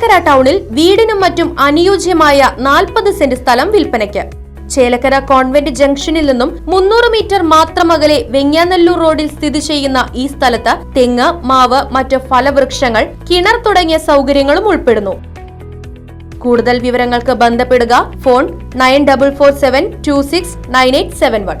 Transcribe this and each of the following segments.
ചേലക്കര ടൗണിൽ വീടിനും മറ്റും അനുയോജ്യമായ നാൽപ്പത് സെന്റ് സ്ഥലം വിൽപ്പനയ്ക്ക്. ചേലക്കര കോൺവെന്റ് ജംഗ്ഷനിൽ നിന്നും മുന്നൂറ് മീറ്റർ മാത്രം അകലെ വെങ്ങാനല്ലൂർ റോഡിൽ സ്ഥിതി ചെയ്യുന്ന ഈ സ്ഥലത്ത് തെങ്ങ് മാവ് മറ്റ് ഫലവൃക്ഷങ്ങൾ കിണർ തുടങ്ങിയ സൗകര്യങ്ങളും ഉൾപ്പെടുന്നു. കൂടുതൽ വിവരങ്ങൾക്ക് ബന്ധപ്പെടുക phone nine double four seven two six nine eight seven one.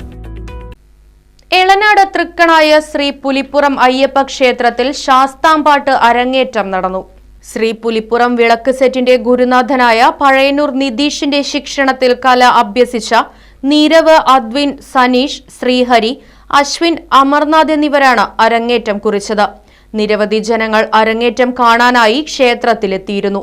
Elanad Thrikkanaya Sree Pulippuram Ayyappa ക്ഷേത്രത്തിൽ ശാസ്താംപാട്ട് അരങ്ങേറ്റം നടന്നു. ശ്രീ പുലിപ്പുറം വിളക്ക് സെറ്റിന്റെ ഗുരുനാഥനായ പഴയന്നൂർ നിതീഷിന്റെ ശിക്ഷണത്തിൽ കല അഭ്യസിച്ച നീരവ് അദ്വിൻ സനീഷ് ശ്രീഹരി അശ്വിൻ അമർനാഥ് എന്നിവരാണ് അരങ്ങേറ്റം കുറിച്ചത്. നിരവധി ജനങ്ങൾ അരങ്ങേറ്റം കാണാനായി ക്ഷേത്രത്തിലെത്തിയിരുന്നു.